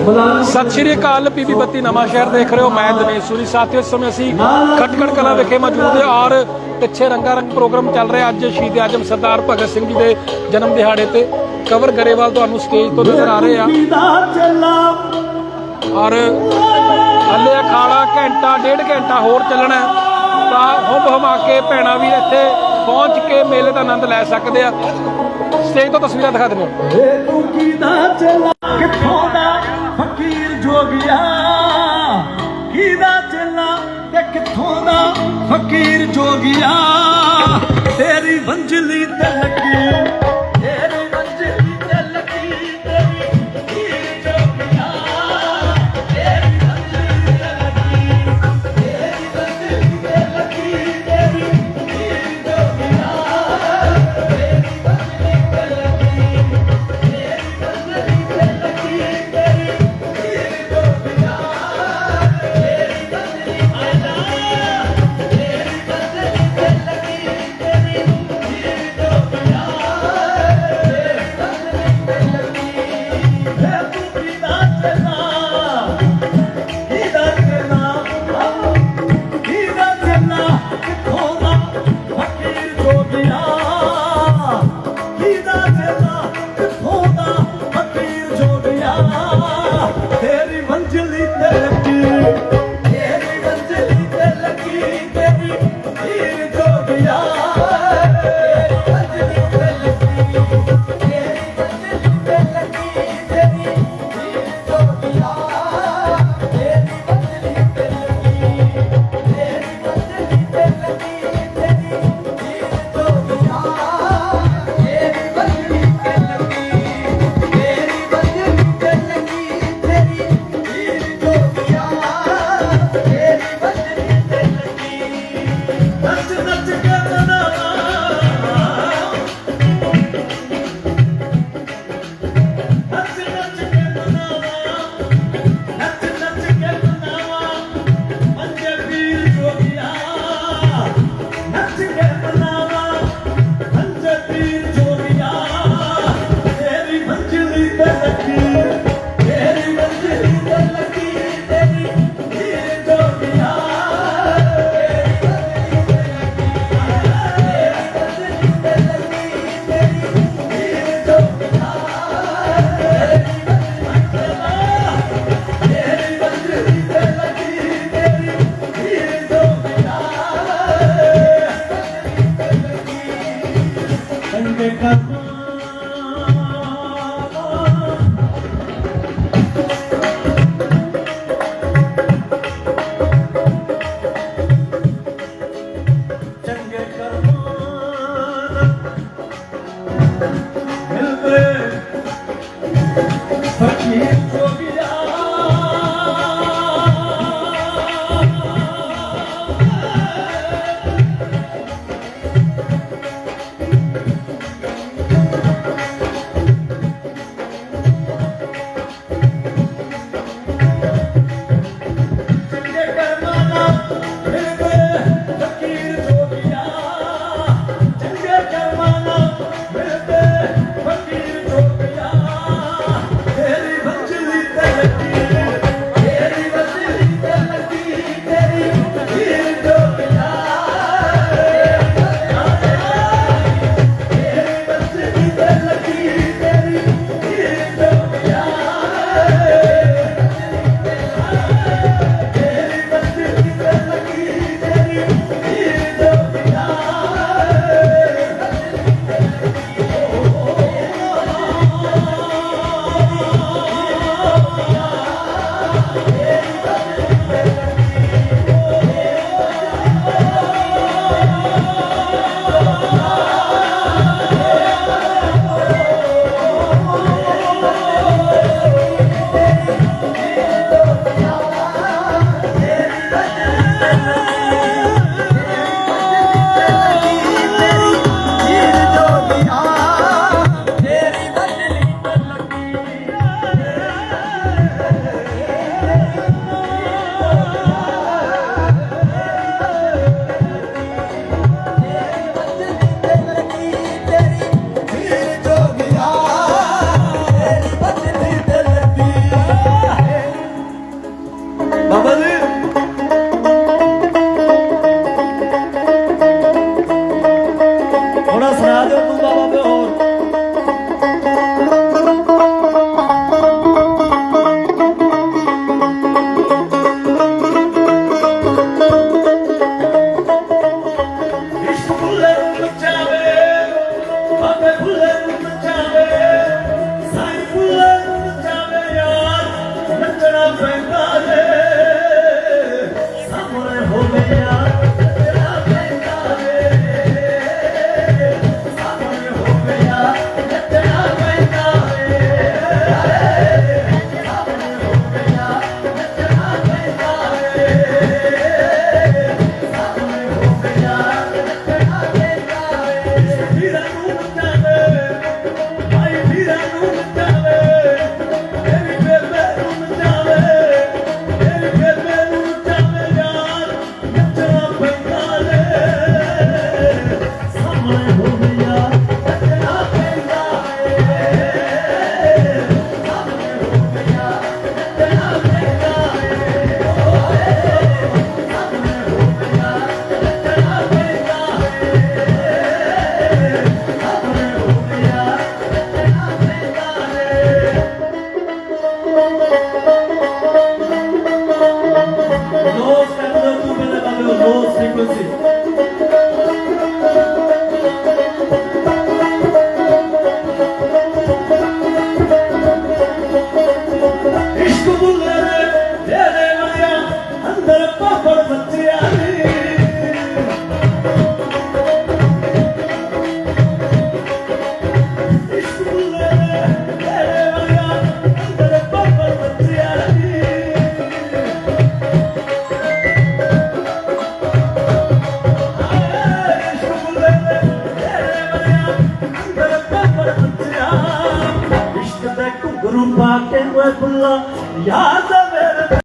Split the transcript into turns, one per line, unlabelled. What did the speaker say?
ਸਤਿ ਸ਼੍ਰੀ ਅਕਾਲ ਪੀਬੀ ਬੱਤੀ ਨਵਾਂ ਸ਼ਹਿਰ ਦੇਖ ਰਹੇ ਹੋ। ਮੈਂ ਦਿਨੇਸ਼ ਸੂਰੀ। ਸਾਥੀਓ ਇਸ ਸਮੇਂ ਅਸੀਂ ਖਟਕੜ ਕਲਾ ਵਿਖੇ ਮੌਜੂਦ ਹਾਂ ਔਰ ਪਿੱਛੇ ਰੰਗਾ ਰੰਗ ਪ੍ਰੋਗਰਾਮ ਚੱਲ ਰਿਹਾ ਅੱਜ ਸ਼ਹੀਦ ਆਜਮ ਸਰਦਾਰ ਭਗਤ ਸਿੰਘ ਜੀ ਦੇ ਜਨਮ ਦਿਹਾੜੇ ਤੇ। ਕਵਰ ਗਰੇਵਾਲ ਤੁਹਾਨੂੰ ਸਟੇਜ ਤੋਂ ਨਜ਼ਰ ਆ ਰਹੇ ਆ। ਔਰ ਹੱਲੇ ਅਖਾੜਾ ਘੰਟਾ, ਡੇਢ ਘੰਟਾ ਹੋਰ ਚੱਲਣਾ ਹੈ। ਤਾਂ ਹੁਬ ਹਮਾ ਕੇ ਭੈਣਾਂ ਵੀ ਇੱਥੇ ਪਹੁੰਚ ਕੇ ਮੇਲੇ ਦਾ ਆਨੰਦ ਲੈ ਸਕਦੇ ਆ। ਸਟੇਜ ਤੋਂ ਤਸਵੀਰਾਂ ਦਿਖਾ ਦਿੰਦੇ ਹਾਂ।
ਤੂੰ ਕਿਦਾ ਚਲਾ। ਕਿੱਥੋਂ ਦਾ ਫਕੀਰ ਜੋਗਿਆ ਕਿਹਦਾ ਚਲਾ ਤੇ ਕਿੱਥੋਂ ਦਾ? ਫਕੀਰ ਜੋਗਿਆ ਤੇਰੀ ਵੰਜਲੀ ਤੇ ਲੱਗੀ